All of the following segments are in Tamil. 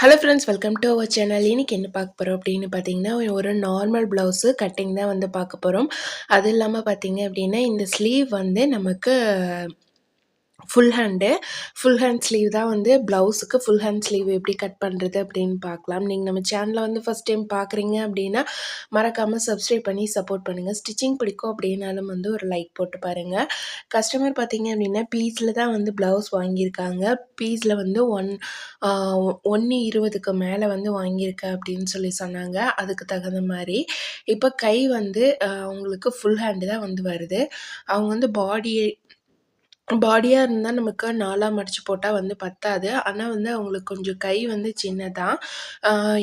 Hello friends welcome to our channel இன்றைக்கி என்ன பார்க்க போகிறோம் அப்படின்னு பார்த்தீங்கன்னா ஒரு நார்மல் ப்ளவுஸு கட்டிங் தான் வந்து பார்க்க போகிறோம் அது இல்லாமல் பார்த்தீங்க அப்படின்னா இந்த ஸ்லீவ் வந்து நமக்கு full hand full hand sleeve தான் வந்து ப்ளவுஸுக்கு ஃபுல் ஹேண்ட் ஸ்லீவ் எப்படி கட் பண்ணுறது அப்படின்னு பார்க்கலாம். நீங்கள் நம்ம சேனலை வந்து ஃபஸ்ட் டைம் பார்க்குறீங்க அப்படின்னா மறக்காமல் சப்ஸ்கிரைப் பண்ணி சப்போர்ட் பண்ணுங்கள் ஸ்டிச்சிங் பிடிக்கும் அப்படின்னாலும் வந்து ஒரு லைக் போட்டு பாருங்கள் கஸ்டமர் பார்த்தீங்க அப்படின்னா பீஸில் தான் வந்து ப்ளவுஸ் வாங்கியிருக்காங்க. பீஸில் வந்து ஒன் ஒன்று இருபதுக்கு மேலே வந்து வாங்கியிருக்க அப்படின்னு சொல்லி சொன்னாங்க. அதுக்கு தகுந்த மாதிரி. இப்போ கை வந்து அவங்களுக்கு ஃபுல் ஹேண்டு தான் வந்து வருது. அவங்க வந்து பாடி பாடியாக இருந்தால் நமக்கு நாலாக மடித்து போட்டால் வந்து பத்தாது. ஆனால் வந்து அவங்களுக்கு கொஞ்சம் கை வந்து சின்னதாக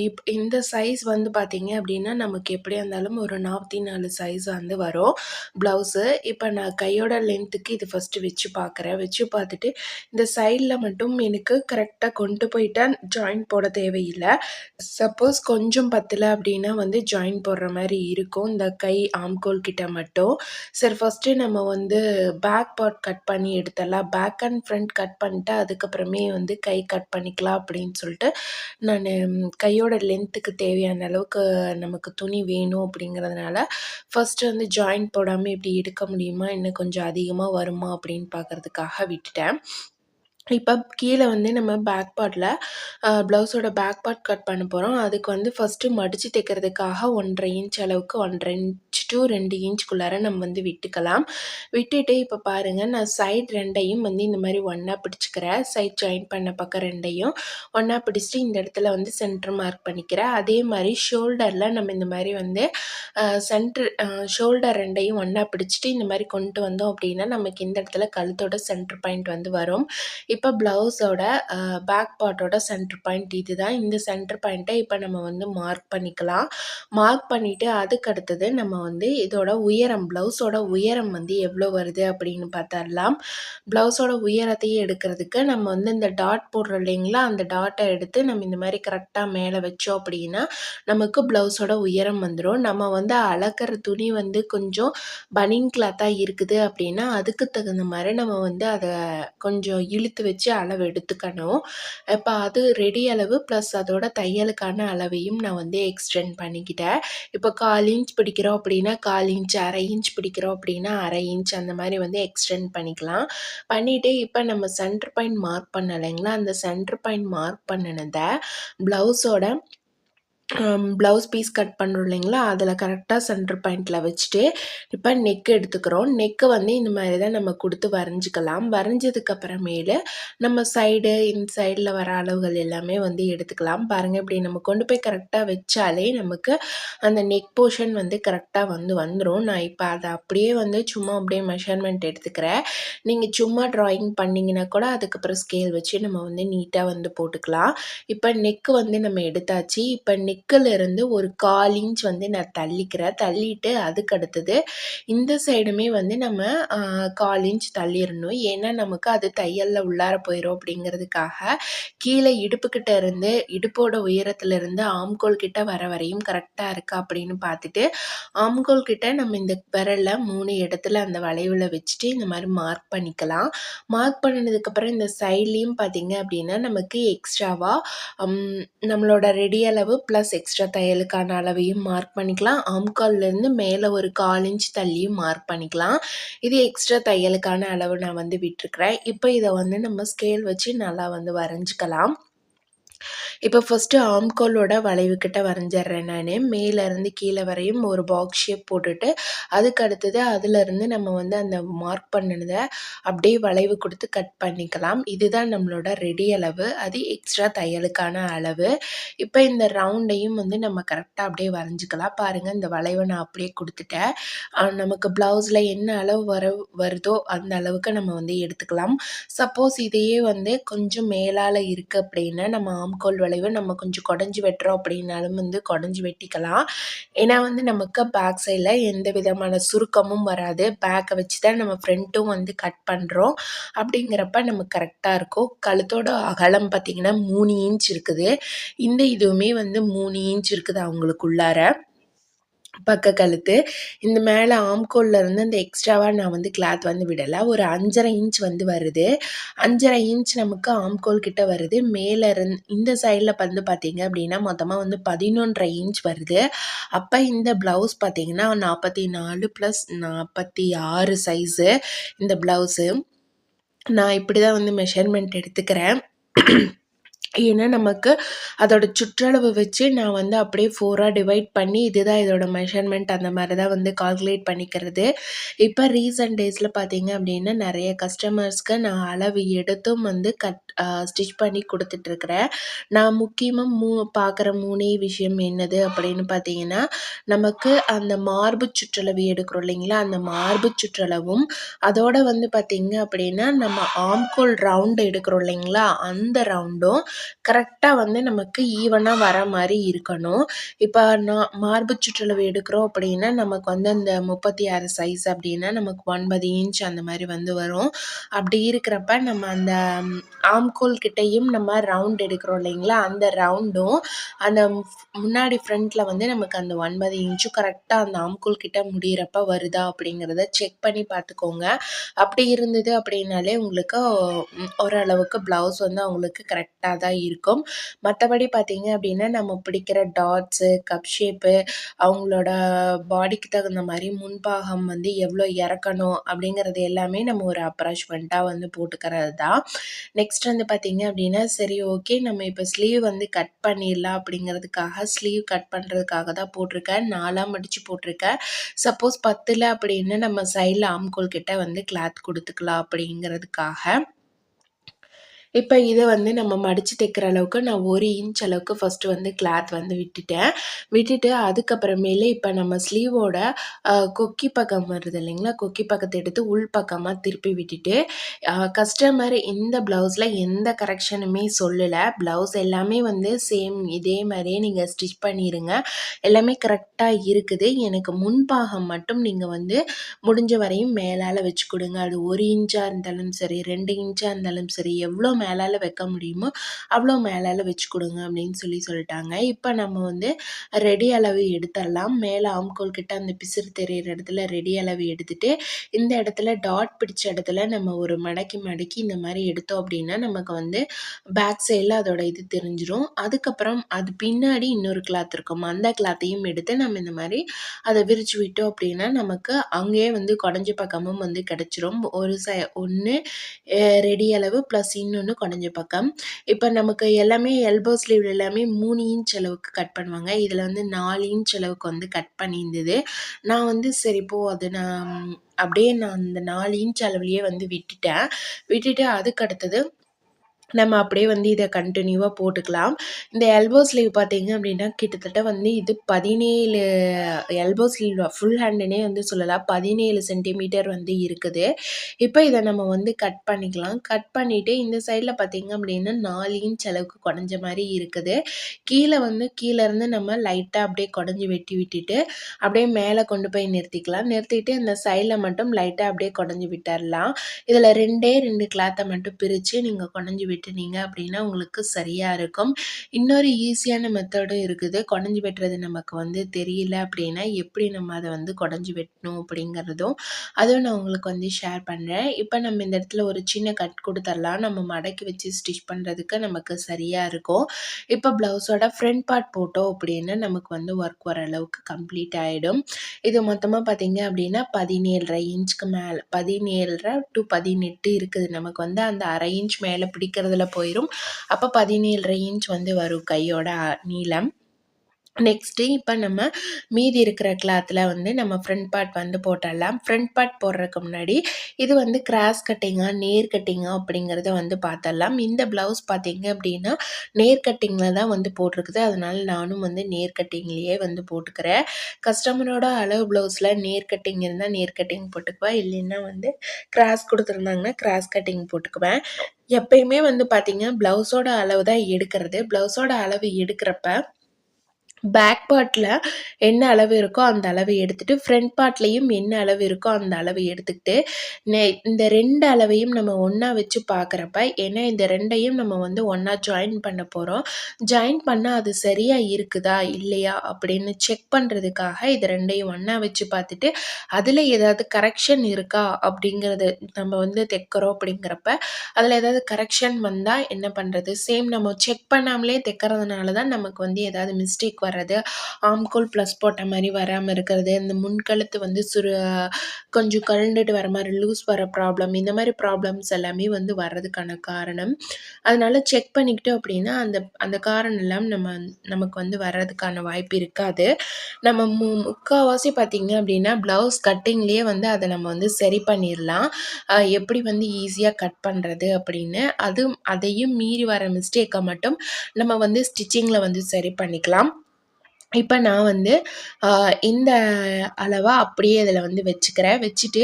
இப் இந்த சைஸ் வந்து பார்த்திங்க அப்படின்னா நமக்கு எப்படியா இருந்தாலும் ஒரு நாற்பத்தி நாலு சைஸ் வந்து வரும். ப்ளவுஸு இப்போ நான் கையோட லென்த்துக்கு இது ஃபஸ்ட்டு வச்சு பார்க்குறேன் வச்சு பார்த்துட்டு இந்த சைடில் மட்டும் எனக்கு கரெக்டாக கொண்டு போயிட்டால் ஜாயின் போட தேவையில்லை. சப்போஸ் கொஞ்சம் பத்தலை அப்படின்னா வந்து ஜாயின் போடுற மாதிரி இருக்கும். இந்த கை ஆம்கோல் கிட்ட மட்டும். சரி ஃபஸ்ட்டு நம்ம வந்து பேக் பார்ட் கட் பண்ணி எடுத்துடலாம் பேக் அண்ட் ஃப்ரண்ட் கட் பண்ணிட்டு அதுக்கப்புறமே வந்து கை கட் பண்ணிக்கலாம் அப்படின்னு சொல்லிட்டு நான் கையோட லென்த்துக்கு தேவையான அளவுக்கு நமக்கு துணி வேணும் அப்படிங்கிறதுனால ஃபஸ்ட்டு வந்து ஜாயின் போடாமல் இப்படி எடுக்க முடியுமா? இன்னும் கொஞ்சம் அதிகமாக வருமா? அப்படின்னு பார்க்குறதுக்காக விட்டுட்டேன். இப்போ கீழே வந்து நம்ம பேக் பார்ட்டில் ப்ளவுஸோட பேக் பார்ட் கட் பண்ண போகிறோம் அதுக்கு வந்து ஃபஸ்ட்டு மடித்து தைக்கிறதுக்காக ஒன்றரை இன்ச் அளவுக்கு ஒன்றரை இன்ச் டு ரெண்டு இன்ச்சுக்குள்ளார நம்ம வந்து விட்டுக்கலாம். விட்டுட்டு இப்போ பாருங்கள் நான் சைட் ரெண்டையும் வந்து இந்த மாதிரி ஒன்றா பிடிச்சிக்கிறேன். சைட் ஜாயின் பண்ண பக்கம் ரெண்டையும் ஒன்றா பிடிச்சிட்டு இந்த இடத்துல வந்து சென்டர் மார்க் பண்ணிக்கிறேன். அதே மாதிரி ஷோல்டரில் நம்ம இந்த மாதிரி வந்து சென்டர் ஷோல்டர் ரெண்டையும் ஒன்றா பிடிச்சிட்டு இந்த மாதிரி கொண்டு வந்தோம் அப்படின்னா நமக்கு இந்த இடத்துல கழுத்தோட சென்டர் பாயிண்ட் வந்து வரும். இப்போ ப்ளவுஸோட பேக் பார்ட்டோட சென்டர் பாயிண்ட் இது தான் இந்த சென்டர் பாயிண்ட்டை இப்போ நம்ம வந்து மார்க் பண்ணிக்கலாம். மார்க் பண்ணிவிட்டு அதுக்கு அடுத்தது நம்ம வந்து இதோட உயரம் ப்ளவுஸோட உயரம் வந்து எவ்வளோ வருது அப்படின்னு பார்த்தரலாம் ப்ளவுஸோட உயரத்தையும் எடுக்கிறதுக்கு நம்ம வந்து இந்த டாட் போடுறோம் இல்லைங்களா? அந்த டாட்டை எடுத்து நம்ம இந்த மாதிரி கரெக்டாக மேலே வச்சோம் அப்படின்னா நமக்கு ப்ளவுஸோட உயரம் வந்துடும் நம்ம வந்து அளக்கிற துணி வந்து கொஞ்சம் பனிங் கிளாத்தாக இருக்குது அப்படின்னா அதுக்கு தகுந்த மாதிரி நம்ம வந்து அதை கொஞ்சம் இழுத்து வச்சு அளவு எடுத்துக்கணும். இப்போ அது ரெடி அளவு ப்ளஸ் அதோட தையலுக்கான அளவையும் நான் வந்து எக்ஸ்டெண்ட் பண்ணிக்கிட்டேன். இப்போ கால் இன்ச் பிடிக்கிறோம் அப்படின்னா கால் இன்ச் அரை இன்ச் பிடிக்கிறோம் அப்படின்னா அரை இன்ச் அந்த மாதிரி வந்து எக்ஸ்டெண்ட் பண்ணிக்கலாம். பண்ணிவிட்டு இப்போ நம்ம சென்டர் பாயிண்ட் மார்க் பண்ணலைங்களா அந்த சென்டர் பாயிண்ட் மார்க் பண்ணினதை ப்ளவுஸோட ப்ளவுஸ் பீஸ் கட் பண்ணுறோம் இல்லைங்களா? அதில் கரெக்டாக சென்டர் பாயிண்டில் வச்சுட்டு இப்போ நெக் எடுத்துக்கிறோம். நெக்கு வந்து இந்த மாதிரி தான் நம்ம கொடுத்து வரைஞ்சிக்கலாம். வரைஞ்சதுக்கப்புறமேலு நம்ம சைடு இந்த சைடில் வர அளவுகள் எல்லாமே வந்து எடுத்துக்கலாம். பாருங்கள் இப்படி நம்ம கொண்டு போய் கரெக்டாக வச்சாலே நமக்கு அந்த நெக் போர்ஷன் வந்து கரெக்டாக வந்து வந்துடும் நான் இப்போ அதை அப்படியே வந்து சும்மா அப்படியே மெஷர்மெண்ட் எடுத்துக்கிறேன். நீங்கள் சும்மா ட்ராயிங் பண்ணிங்கன்னா கூட அதுக்கப்புறம் ஸ்கேல் வச்சு நம்ம வந்து நீட்டாக வந்து போட்டுக்கலாம். இப்போ நெக்கு வந்து நம்ம எடுத்தாச்சு. இப்போ நெக் நெக்கிலிருந்து ஒரு கால் இன்ச் வந்து நான் தள்ளிக்கிறேன். தள்ளிட்டு அதுக்கு அடுத்தது இந்த சைடுமே வந்து நம்ம கால் இன்ச் தள்ளிடணும் ஏன்னா நமக்கு அது தையலில் உள்ளார போயிடும் அப்படிங்கிறதுக்காக கீழே இடுப்புக்கிட்ட இருந்து இடுப்போட உயரத்துலேருந்து ஆம்கோல் கிட்ட வர வரையும் கரெக்டாக இருக்கா அப்படின்னு பார்த்துட்டு ஆம்கோல் கிட்ட நம்ம இந்த விரலில் மூணு இடத்துல அந்த வளைவில் வச்சுட்டு இந்த மாதிரி மார்க் பண்ணிக்கலாம். மார்க் பண்ணினதுக்கப்புறம் இந்த சைட்லேயும் பார்த்தீங்க அப்படின்னா நமக்கு எக்ஸ்ட்ராவாக நம்மளோட ரெடி அளவு ப்ளஸ் ப்ளஸ் எக்ஸ்ட்ரா தையலுக்கான அளவையும் மார்க் பண்ணிக்கலாம். ஆம்கால்லேருந்து மேலே ஒரு கால் இன்ச் தள்ளியும் மார்க் பண்ணிக்கலாம். இது எக்ஸ்ட்ரா தையலுக்கான அளவு நான் வந்து விட்டுருக்குறேன். இப்போ இதை வந்து நம்ம ஸ்கேல் வச்சு நல்லா வந்து வரைஞ்சிக்கலாம். இப்போ ஃபஸ்ட்டு ஆம்கோலோட வளைவுக்கிட்ட வரைஞ்சிட்றேன் நான். மேலேருந்து கீழே வரையும் ஒரு பாக்ஸ் ஷேப் போட்டுட்டு அதுக்கு அடுத்தது அதிலேருந்து நம்ம வந்து அந்த மார்க் பண்ணினதை அப்படியே வளைவு கொடுத்து கட் பண்ணிக்கலாம். இதுதான் நம்மளோட ரெடி அளவு. அது எக்ஸ்ட்ரா தையலுக்கான அளவு. இப்போ இந்த ரவுண்டையும் வந்து நம்ம கரெக்டாக அப்படியே வரைஞ்சிக்கலாம். பாருங்கள் இந்த வளைவை நான் அப்படியே கொடுத்துட்டேன். நமக்கு ப்ளவுஸில் என்ன அளவு வர வருதோ அந்த அளவுக்கு நம்ம வந்து எடுத்துக்கலாம். சப்போஸ் இதையே வந்து கொஞ்சம் மேலால் இருக்குது அப்படின்னா நம்ம ஆம்கோல் வளைவு நம்ம கொஞ்சம் குடஞ்சி வெட்டுறோம் அப்படின்னாலும் வந்து குடஞ்சி வெட்டிக்கலாம். ஏன்னா வந்து நமக்கு பேக் சைடில் எந்த விதமான சுருக்கமும் வராது. பேக்கை வச்சு தான் நம்ம ஃப்ரண்ட்டும் வந்து கட் பண்ணுறோம் அப்படிங்கிறப்ப நமக்கு கரெக்டாக இருக்கும். கழுத்தோட அகலம் பார்த்திங்கன்னா மூணு இன்ச் இருக்குது. இந்த இதுவுமே வந்து மூணு இன்ச் இருக்குது அவங்களுக்குள்ளார. பக்க கழுத்து இந்த மேலே ஆம்கோல்ல இருந்து அந்த எக்ஸ்ட்ராவாக நான் வந்து கிளாத் வந்து விடலை. ஒரு அஞ்சரை இன்ச் வந்து வருது. அஞ்சரை இன்ச் நமக்கு ஆம்கோல் கிட்ட வருது. மேலே இருந்து இந்த சைடில் வந்து பார்த்தீங்க அப்படின்னா மொத்தமாக வந்து பதினொன்றரை இன்ச் வருது. அப்போ இந்த ப்ளவுஸ் பார்த்தீங்கன்னா நாற்பத்தி நாலு ப்ளஸ் நாற்பத்தி ஆறு சைஸு இந்த ப்ளவுஸு நான் இப்படி தான் வந்து மெஷர்மெண்ட் எடுத்துக்கிறேன். ஏன்னா நமக்கு அதோட சுற்றளவு வச்சு நான் வந்து அப்படியே ஃபோராக டிவைட் பண்ணி இதுதான் இதோட மெஷர்மெண்ட் அந்த மாதிரி தான் வந்து கால்குலேட் பண்ணிக்கிறது. இப்போ ரீசன்ட் டேஸில் பார்த்தீங்க அப்படின்னா நிறைய கஸ்டமர்ஸ்க்கு நான் அளவு எடுத்தும் வந்து கட் ஸ்டிச் பண்ணி கொடுத்துட்ருக்குறேன். நான் முக்கியமாக மூ பார்க்குற மூணே விஷயம் என்னது அப்படின்னு பார்த்தீங்கன்னா நமக்கு அந்த மார்பு சுற்றளவு எடுக்கிறோம் இல்லைங்களா? அந்த மார்பு சுற்றளவும் அதோட வந்து பார்த்தீங்க அப்படின்னா நம்ம ஆம்கோல் ரவுண்டு எடுக்கிறோம் இல்லைங்களா? அந்த ரவுண்டும் கரெக்டாக வந்து நமக்கு ஈவனாக வர மாதிரி இருக்கணும். இப்போ நான் மார்பு சுற்றளவு எடுக்கிறோம் அப்படின்னா நமக்கு வந்து அந்த முப்பத்தி ஆறு சைஸ் அப்படின்னா நமக்கு ஒன்பது இன்ச் அந்த மாதிரி வந்து வரும். அப்படி இருக்கிறப்ப நம்ம அந்த ஆம்கோல் கிட்டேயும் நம்ம ரவுண்ட் எடுக்கிறோம் இல்லைங்களா? அந்த ரவுண்டும் அந்த முன்னாடி ஃப்ரண்ட்டில் வந்து நமக்கு அந்த ஒன்பது இன்ச்சும் கரெக்டாக அந்த ஆம்கோல் கிட்ட முடிகிறப்ப வருதா அப்படிங்கிறத செக் பண்ணி பார்த்துக்கோங்க. அப்படி இருந்தது அப்படின்னாலே உங்களுக்கு ஓரளவுக்கு ப்ளவுஸ் வந்து அவங்களுக்கு கரெக்டாக தான் இருக்கும். மற்றபடி பார்த்தீங்க அப்படின்னா நம்ம பிடிக்கிற டாட்ஸு கப் ஷேப்பு அவங்களோட பாடிக்கு தகுந்த மாதிரி முன்பாகம் வந்து எவ்வளோ இறக்கணும் அப்படிங்கிறது எல்லாமே நம்ம ஒரு அப்ராச்மெண்ட்டாக வந்து போட்டுக்கிறது தான். நெக்ஸ்ட் வந்து பார்த்தீங்க அப்படின்னா சரி ஓகே நம்ம இப்போ ஸ்லீவ் வந்து கட் பண்ணிடலாம் அப்படிங்கிறதுக்காக ஸ்லீவ் கட் பண்ணுறதுக்காக தான் போட்டிருக்கேன். நாலாக மடித்து போட்டிருக்கேன். சப்போஸ் பத்தில் அப்படின்னு நம்ம சைடில் ஆம்கோல் கிட்ட வந்து கிளாத் கொடுத்துக்கலாம் அப்படிங்கிறதுக்காக. இப்போ இதை வந்து நம்ம மடித்து தைக்கிற அளவுக்கு நான் ஒரு இன்ச் அளவுக்கு ஃபஸ்ட்டு வந்து கிளாத் வந்து விட்டுட்டேன். விட்டுட்டு அதுக்கப்புறமேலே இப்போ நம்ம ஸ்லீவோட கொக்கி பக்கம் வருது இல்லைங்களா? கொக்கி பக்கத்தை எடுத்து உள் பக்கமாக திருப்பி விட்டுட்டு கஸ்டமர் இந்த ப்ளவுஸில் எந்த கரெக்ஷனுமே சொல்லலை. ப்ளவுஸ் எல்லாமே வந்து சேம் இதே மாதிரியே நீங்கள் ஸ்டிச் பண்ணிடுங்க எல்லாமே கரெக்டாக இருக்குது. எனக்கு முன்பாகம் மட்டும் நீங்கள் வந்து முடிஞ்ச வரையும் மேலால் வச்சு கொடுங்க. அது ஒரு இன்ச்சாக இருந்தாலும் சரி ரெண்டு இன்ச்சாக இருந்தாலும் சரி எவ்வளோ மேலால் வைக்க முடியுமோ அவ்வளோ மேலால் வச்சு கொடுங்க அப்படின்னு சொல்லி சொல்லிட்டாங்க. இப்போ நம்ம வந்து ரெடி அளவு எடுத்துடலாம் மேலே ஆம்கோல் கிட்ட அந்த பிசிறு தெரியிற இடத்துல ரெடி அளவு எடுத்துகிட்டு இந்த இடத்துல டாட் பிடிச்ச இடத்துல நம்ம ஒரு மடக்கி மடக்கி இந்த மாதிரி எடுத்தோம் அப்படின்னா நமக்கு வந்து பேக் சைடில் அதோட இது தெரிஞ்சிடும் அதுக்கப்புறம் அது பின்னாடி இன்னொரு கிளாத் இருக்கும். அந்த கிளாத்தையும் எடுத்து நம்ம இந்த மாதிரி அதை விரிச்சு விட்டோம் அப்படின்னா நமக்கு அங்கேயே வந்து குடஞ்ச பக்கமும் வந்து கிடச்சிரும். ஒரு ச ஒன்று ரெடி அளவு ப்ளஸ் இன்னொன்று குறைஞ்ச பக்கம். இப்போ நமக்கு எல்லாமே எல்போ ஸ்லீவ் எல்லாமே மூணு இன்ச் அளவுக்கு கட் பண்ணுவாங்க. இதில் வந்து நாலு இன்ச் அளவுக்கு வந்து கட் பண்ணியிருந்தது. நான் வந்து சரி போ அது நான் அப்படியே நான் அந்த நாலு இன்ச் அளவுலேயே வந்து விட்டுட்டேன். விட்டுட்டு அதுக்கு அடுத்தது நம்ம அப்படியே வந்து இதை கண்டினியூவாக போட்டுக்கலாம். இந்த எல்போ ஸ்லீவ் பார்த்தீங்க அப்படின்னா கிட்டத்தட்ட வந்து இது பதினேழு எல்போ ஸ்லீவ் ஃபுல் ஹேண்டுனே வந்து சொல்லலாம். பதினேழு சென்டிமீட்டர் வந்து இருக்குது. இப்போ இதை நம்ம வந்து கட் பண்ணிக்கலாம். கட் பண்ணிவிட்டு இந்த சைடில் பார்த்தீங்க அப்படின்னா நாலு இன்ச் அளவுக்கு குடஞ்ச மாதிரி இருக்குது. கீழே வந்து கீழேருந்து நம்ம லைட்டாக அப்படியே குடஞ்சி வெட்டி விட்டுட்டு அப்படியே மேலே கொண்டு போய் நிறுத்திக்கலாம். நிறுத்திட்டு இந்த சைடில் மட்டும் லைட்டாக அப்படியே குடஞ்சி விட்டுடலாம் இதில் ரெண்டே ரெண்டு கிளாத்தை மட்டும் பிரித்து நீங்கள் குடஞ்சி விட்டு வெட்டினீங்க அப்படின்னா உங்களுக்கு சரியாக இருக்கும். இன்னொரு ஈஸியான மெத்தடும் இருக்குது. குடஞ்சி வெட்டுறது நமக்கு வந்து தெரியல அப்படின்னா எப்படி நம்ம அதை வந்து குடஞ்சி வெட்டணும் அப்படிங்கிறதும் அதுவும் நான் உங்களுக்கு வந்து ஷேர் பண்ணுறேன் இப்போ நம்ம இந்த இடத்துல ஒரு சின்ன கட் கொடுத்துடலாம் நம்ம மடக்கி வச்சு ஸ்டிச் பண்ணுறதுக்கு நமக்கு சரியாக இருக்கும். இப்போ ப்ளவுஸோட ஃப்ரண்ட் பார்ட் போட்டோம் அப்படின்னா நமக்கு வந்து ஒர்க் வர அளவுக்கு கம்ப்ளீட் ஆகிடும் இது மொத்தமாக பார்த்தீங்க அப்படின்னா பதினேழரை இன்ச்சுக்கு மேலே பதினேழரை டு பதினெட்டு இருக்குது. நமக்கு வந்து அந்த அரை இன்ச் மேலே பிடிக்கிறது அதில் போயிடும் அப்போ பதினேழரை இன்ச் வந்து வரும் கையோட நீளம். நெக்ஸ்ட்டு இப்போ நம்ம மீதி இருக்கிற கிளாத்தில் வந்து நம்ம ஃப்ரண்ட் பார்ட் வந்து போட்டுடலாம். ஃப்ரண்ட் பார்ட் போடுறதுக்கு முன்னாடி இது வந்து கிராஸ் கட்டிங்கா நேர் கட்டிங்கா அப்படிங்கிறத வந்து பார்த்துடலாம். இந்த ப்ளவுஸ் பார்த்தீங்க அப்படின்னா நேர் கட்டிங்கில் தான் வந்து போட்டிருக்குது. அதனால் நானும் வந்து நேர் கட்டிங்லேயே வந்து போட்டுக்கிறேன். கஸ்டமரோட அளவு ப்ளவுஸில் நேர் கட்டிங் இருந்தால் நேர் கட்டிங் போட்டுக்குவேன் இல்லைன்னா வந்து கிராஸ் கொடுத்துருந்தாங்கன்னா கிராஸ் கட்டிங் போட்டுக்குவேன். எப்பயுமே வந்து பார்த்திங்கன்னா ப்ளவுஸோட அளவு தான் எடுக்கிறது. ப்ளவுஸோட அளவு எடுக்கிறப்ப பேக் பார்ட்டில் என்ன அளவு இருக்கோ அந்த அளவு எடுத்துகிட்டு ஃப்ரண்ட் பார்ட்லேயும் என்ன அளவு இருக்கோ அந்த அளவு எடுத்துக்கிட்டு நெ இந்த ரெண்டு அளவையும் நம்ம ஒன்றா வச்சு பார்க்குறப்ப ஏன்னா இந்த ரெண்டையும் நம்ம வந்து ஒன்றா ஜாயின் பண்ண போகிறோம் ஜாயின் பண்ணால் அது சரியாக இருக்குதா இல்லையா அப்படின்னு செக் பண்ணுறதுக்காக இது ரெண்டையும் ஒன்றா வச்சு பார்த்துட்டு அதில் ஏதாவது கரெக்ஷன் இருக்கா அப்படிங்கிறது நம்ம வந்து தைக்கிறோம் அப்படிங்கிறப்ப அதில் ஏதாவது கரெக்ஷன் வந்தால் என்ன பண்ணுறது சேம் நம்ம செக் பண்ணாமலே தைக்கிறதுனால தான் நமக்கு வந்து ஏதாவது மிஸ்டேக் வர்றது ஆம்கோல் ப்ளஸ் போட்ட மாதிரி வராமல் இருக்கிறது இந்த முன்கழுத்து வந்து சுரு கொஞ்சம் கழண்டுட்டு வர மாதிரி லூஸ் வர ப்ராப்ளம் இந்த மாதிரி ப்ராப்ளம்ஸ் எல்லாமே வந்து வர்றதுக்கான காரணம். அதனால் செக் பண்ணிக்கிட்டோம் அப்படின்னா அந்த அந்த காரணம் எல்லாம் நம்ம நமக்கு வந்து வர்றதுக்கான வாய்ப்பு இருக்காது. நம்ம மு முக்கால்வாசி பார்த்திங்க அப்படின்னா ப்ளவுஸ் கட்டிங்லேயே வந்து அதை நம்ம வந்து சரி பண்ணிடலாம். எப்படி வந்து ஈஸியாக கட் பண்ணுறது அப்படின்னு அது அதையும் மீறி வர மிஸ்டேக்கை மட்டும் நம்ம வந்து ஸ்டிச்சிங்கில் வந்து சரி பண்ணிக்கலாம். இப்போ நான் வந்து இந்த அளவை அப்படியே இதில் வந்து வச்சுக்கிறேன். வச்சுட்டு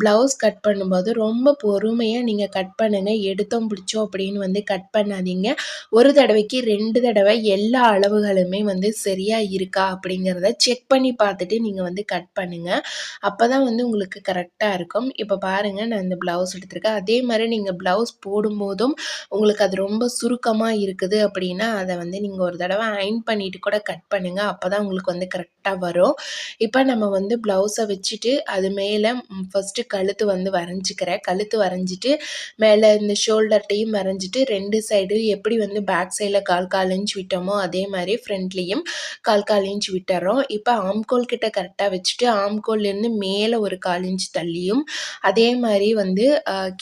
ப்ளவுஸ் கட் பண்ணும்போது ரொம்ப பொறுமையாக நீங்கள் கட் பண்ணுங்கள் எடுத்தோம் பிடிச்சோம் அப்படின்னு வந்து கட் பண்ணாதீங்க. ஒரு தடவைக்கு ரெண்டு தடவை எல்லா அளவுகளுமே வந்து சரியாக இருக்கா அப்படிங்கிறத செக் பண்ணி பார்த்துட்டு நீங்கள் வந்து கட் பண்ணுங்கள் அப்போ தான் வந்து உங்களுக்கு கரெக்டாக இருக்கும். இப்போ பாருங்கள் நான் இந்த ப்ளவுஸ் எடுத்திருக்கேன். அதே மாதிரி நீங்கள் ப்ளவுஸ் போடும்போதும் உங்களுக்கு அது ரொம்ப சுருக்கமாக இருக்குது அப்படின்னா அதை வந்து நீங்கள் ஒரு தடவை அயன் பண்ணிவிட்டு கூட கட் பண்ணுங்கள் அப்போ தான் உங்களுக்கு வந்து கரெக்டாக வரும். இப்போ நம்ம வந்து ப்ளவுஸை வச்சுட்டு அது மேலே ஃபஸ்ட்டு கழுத்து வந்து வரைஞ்சிக்கிறேன். கழுத்து வரைஞ்சிட்டு மேலே இந்த ஷோல்டர்ட்டையும் வரைஞ்சிட்டு ரெண்டு சைடு எப்படி வந்து பேக் சைடில் கால் கால் இன்ச் விட்டோமோ அதே மாதிரி ஃப்ரண்ட்லேயும் கால் கால் இன்ச் விட்டுறோம். இப்போ ஆம்கோல் கிட்ட கரெக்டாக வச்சுட்டு ஆம்கோல்லேருந்து மேலே ஒரு கால் இன்ச் தள்ளியும் அதே மாதிரி வந்து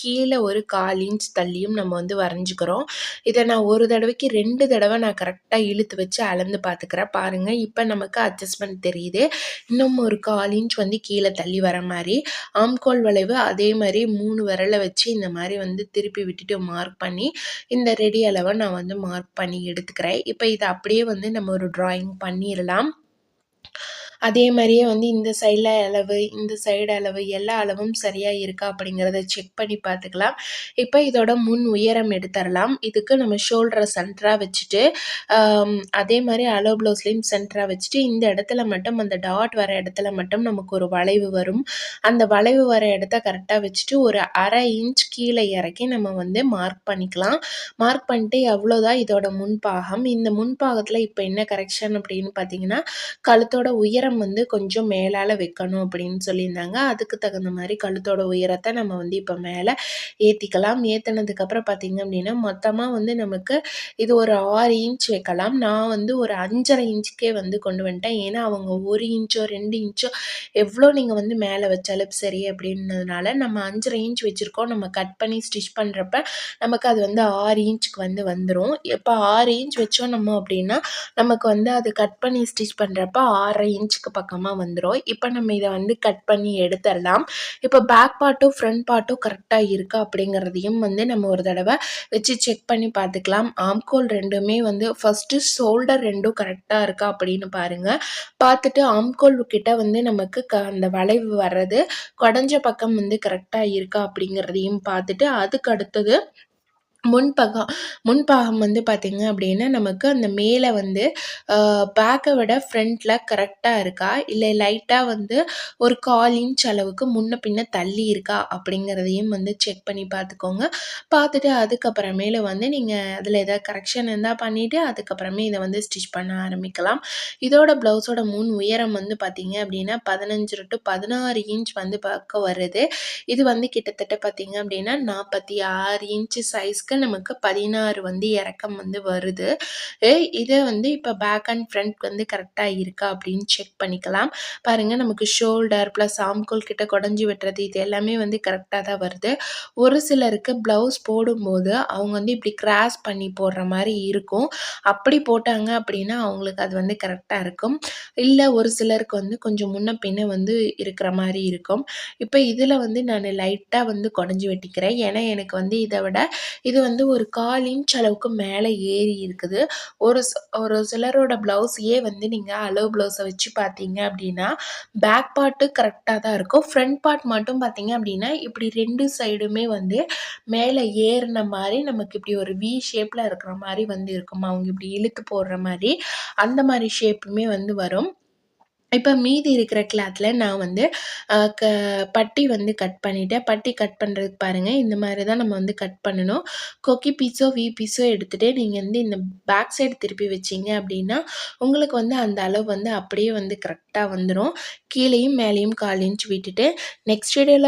கீழே ஒரு கால் இன்ச் தள்ளியும் நம்ம வந்து வரைஞ்சிக்கிறோம். இதை நான் ஒரு தடவைக்கு ரெண்டு தடவை நான் கரெக்டாக இழுத்து வச்சு அளந்து பார்த்துக்கிறேன். பாருங்கள் இப்போ நமக்கு அட்ஜஸ்ட்மெண்ட் தெரியுது. இன்னும் ஒரு கால் இன்ச் வந்து கீழே தள்ளி வர மாதிரி ஆம்கோல் வளைவு அதே மாதிரி மூணு விரலை வச்சு இந்த மாதிரி வந்து திருப்பி விட்டுட்டு மார்க் பண்ணி இந்த ரெடி அளவை நான் வந்து மார்க் பண்ணி எடுத்துக்கிறேன். இப்போ இதை அப்படியே வந்து நம்ம ஒரு ட்ராயிங் பண்ணிடலாம். அதே மாதிரியே வந்து இந்த சைடில் அளவு இந்த சைடு அளவு எல்லா அளவும் சரியாக இருக்கா அப்படிங்கிறத செக் பண்ணி பார்த்துக்கலாம். இப்போ இதோட முன் உயரம் எடுத்துடலாம் இதுக்கு நம்ம ஷோல்டரை சென்டராக வச்சுட்டு அதே மாதிரி அலோ ப்ளவுஸ்லேயும் சென்டராக வச்சுட்டு இந்த இடத்துல மட்டும் அந்த டாட் வர இடத்துல மட்டும் நமக்கு ஒரு வளைவு வரும். அந்த வளைவு வர இடத்த கரெக்டாக வச்சுட்டு ஒரு அரை இன்ச் கீழே இறக்கி நம்ம வந்து மார்க் பண்ணிக்கலாம். மார்க் பண்ணிட்டு எவ்வளோதான் இதோட முன்பாகம் இந்த முன்பாகத்தில் இப்போ என்ன கரெக்ஷன் அப்படின்னு பார்த்தீங்கன்னா கழுத்தோட உயரம் உயரம் வந்து கொஞ்சம் மேலால் வைக்கணும் அப்படின்னு சொல்லியிருந்தாங்க. அதுக்கு தகுந்த மாதிரி கழுத்தோட உயரத்தை நம்ம வந்து இப்போ மேலே ஏற்றிக்கலாம் ஏற்றினதுக்கப்புறம் பார்த்திங்க அப்படின்னா மொத்தமாக வந்து நமக்கு இது ஒரு ஆறு இன்ச் வைக்கலாம். நான் வந்து ஒரு அஞ்சரை இன்ச்சுக்கே வந்து கொண்டு வந்துட்டேன். ஏன்னா அவங்க ஒரு இன்ச்சோ ரெண்டு இன்ச்சோ எவ்வளோ நீங்கள் வந்து மேலே வச்சாலும் சரி அப்படின்றதுனால நம்ம அஞ்சரை இன்ச் வச்சுருக்கோம். நம்ம கட் பண்ணி ஸ்டிச் பண்ணுறப்ப நமக்கு அது வந்து ஆறு இன்ச்சுக்கு வந்து வந்துடும் இப்போ ஆறு இன்ச் வச்சோம் நம்ம அப்படின்னா நமக்கு வந்து அது கட் பண்ணி ஸ்டிச் பண்ணுறப்ப ஆறரை இன்ச் இன்ச்சுக்கு பக்கமாக வந்துடும் இப்போ நம்ம இதை வந்து கட் பண்ணி எடுத்துடலாம். இப்போ பேக் பார்ட்டும் ஃப்ரண்ட் பார்ட்டும் கரெக்டாக இருக்கா அப்படிங்கிறதையும் வந்து நம்ம ஒரு தடவை வச்சு செக் பண்ணி பார்த்துக்கலாம். ஆம்கோல் ரெண்டுமே வந்து ஃபஸ்ட்டு ஷோல்டர் ரெண்டும் கரெக்டாக இருக்கா அப்படின்னு பாருங்கள் பார்த்துட்டு ஆம்கோல் கிட்ட வந்து நமக்கு க அந்த வளைவு வர்றது குடஞ்ச பக்கம் வந்து கரெக்டாக இருக்கா அப்படிங்கிறதையும் பார்த்துட்டு அதுக்கு அடுத்தது முன்பகம் முன்பாகம் வந்து பார்த்திங்க அப்படின்னா நமக்கு அந்த மேலே வந்து பேக்கை விட ஃப்ரண்ட்டில் கரெக்டாக இருக்கா? இல்லை லைட்டாக வந்து ஒரு கால் இன்ச் அளவுக்கு முன்ன பின்ன தள்ளி இருக்கா? அப்படிங்கிறதையும் வந்து செக் பண்ணி பார்த்துக்கோங்க பார்த்துட்டு அதுக்கப்புறமேல வந்து நீங்கள் அதில் எதாவது கரெக்ஷன் இருந்தால் பண்ணிவிட்டு அதுக்கப்புறமே இதை வந்து ஸ்டிச் பண்ண ஆரம்பிக்கலாம். இதோட ப்ளவுஸோட முன் உயரம் வந்து பார்த்திங்க அப்படின்னா பதினஞ்சு டு பதினாறு இன்ச் வந்து பார்க்க வருது. இது வந்து கிட்டத்தட்ட பார்த்திங்க அப்படின்னா நாற்பத்தி ஆறு இன்ச்சு சைஸ்க்கு நமக்கு பதினாறு வந்து இறக்கம் வந்து வருது. இதை வந்து இப்போ பேக் அண்ட் ஃப்ரண்ட் வந்து கரெக்டாக இருக்கா அப்படின்னு செக் பண்ணிக்கலாம். பாருங்கள் நமக்கு ஷோல்டர் ப்ளஸ் ஆம்கோல் கிட்ட குடஞ்சி வெட்டுறது இது எல்லாமே வந்து கரெக்டாக தான் வருது. ஒரு சிலருக்கு ப்ளவுஸ் போடும்போது அவங்க வந்து இப்படி கிராஸ் பண்ணி போடுற மாதிரி இருக்கும். அப்படி போட்டாங்க அப்படின்னா அவங்களுக்கு அது வந்து கரெக்டாக இருக்கும். இல்லை ஒரு சிலருக்கு வந்து கொஞ்சம் முன்ன பின்ன வந்து இருக்கிற மாதிரி இருக்கும். இப்போ இதில் வந்து நான் லைட்டாக வந்து குடஞ்சி வெட்டிக்கிறேன். ஏன்னா எனக்கு வந்து இதை விட இது வந்து ஒரு 1/4 இன்ச் அளவுக்கு மேலே ஏறி இருக்குது. ஒரு ஒரு சிலரோட ப்ளவுஸையே வந்து நீங்கள் அளவு ப்ளவுஸை வச்சு பார்த்தீங்க அப்படின்னா பேக் பார்ட்டு கரெக்டாக தான் இருக்கும். ஃப்ரண்ட் பார்ட் மட்டும் பார்த்தீங்க அப்படின்னா இப்படி ரெண்டு சைடுமே வந்து மேலே ஏறின மாதிரி நமக்கு இப்படி ஒரு வி ஷேப்பில் இருக்கிற மாதிரி வந்து இருக்கும். அவங்க இப்படி இழுத்து போடுற மாதிரி அந்த மாதிரி ஷேப்புமே வந்து வரும். இப்போ மீதி இருக்கிற கிளாத்தில் நான் வந்து க பட்டி வந்து கட் பண்ணிட்டேன். பட்டி கட் பண்ணுறதுக்கு பாருங்கள் இந்த மாதிரி தான் நம்ம வந்து கட் பண்ணணும். கொக்கி பீஸோ, வி பீஸோ எடுத்துகிட்டு நீங்கள் வந்து இந்த பேக் சைடு திருப்பி வச்சீங்க அப்படின்னா உங்களுக்கு வந்து அந்த அளவு வந்து அப்படியே வந்து கரெக்டாக வந்துடும் கீழேயும் மேலேயும் 1/4 இன்ச் விட்டுட்டு, நெக்ஸ்ட் வீடியோவில்